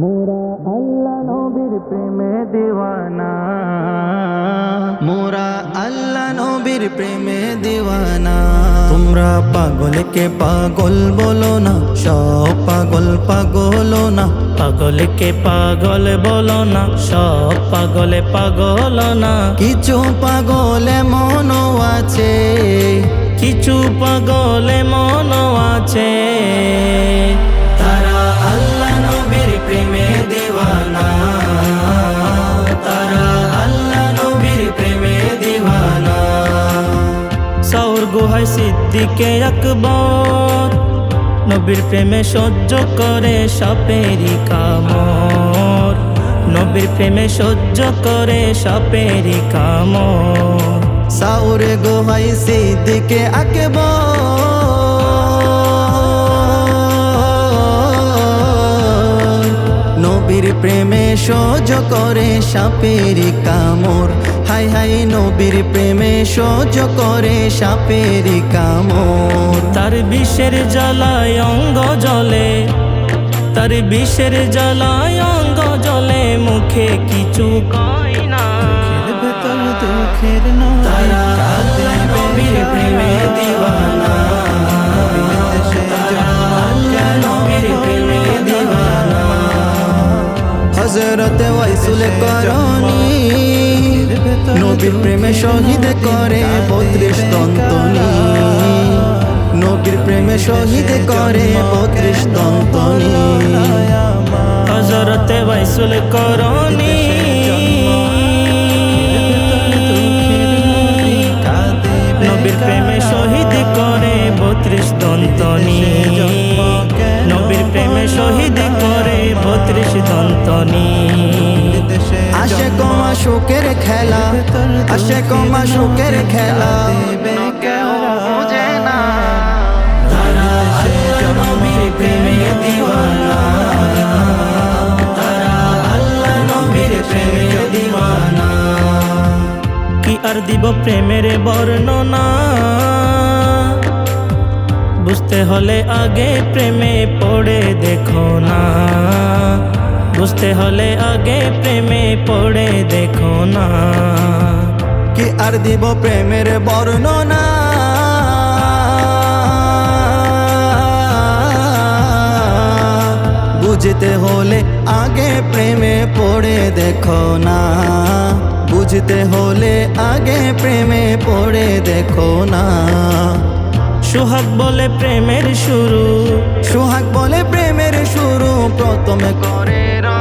মোরা আল্লাহ নবীর প্রেমে দিওয়ানা। মোরা আল্লাহ নবীর প্রেমে দিওয়ানা। তোমরা পাগলকে পাগল বলো না, সব পাগল পাগল না। পাগলকে পাগল বলো না, সব পাগলে পাগল না। কিছু পাগলে মনও আছে, কিছু পাগলে মন আছে। সৌর গুহায় সিদ্দিকে আকবর। নবীর প্রেমে সহ্য করে সাপেরি কামর নবীর প্রেমে সহ্য করে সাপেরি কামর সাউরে গোহাই সিদ্দিকে আকব প্রেমে সহ্য করে সাপেরি কামর হাই হাই নবীর প্রেমে সহ্য করে সাপেরি কামর তার বিষের জ্বালায় অঙ্গ জলে তার বিষের জ্বালায় অঙ্গ জলে মুখে কিছু কয় না। তারা হযরত ওয়াইসুল করনি নবীর প্রেমে শহীদ করে বত্রিশ দন্তনি। নবীর প্রেমে শহীদ করে বত্রিশ দন্তনি। হজরতে বাইসুল করনি নবীর প্রেমে শহীদ করে বত্রিশ দন্তনি। দন্তনি আসে কমা সুখের খেলা আসে কমা সুখের খেলা। আর দিব প্রেমের বর্ণনা? বুঝতে হলে আগে প্রেমে পড়ে দেখো না। বুঝতে হলে আগে প্রেমে পড়ে দেখো না। কি আর দিব প্রেমের বর্ণনা? বুঝতে হলে আগে প্রেমে পড়ে দেখো না। বুঝতে হলে আগে প্রেমে পড়ে দেখো না। সোহাগ বলে প্রেমের শুরু। সোহাগ বলে প্রেমের শুরু moto me corrieron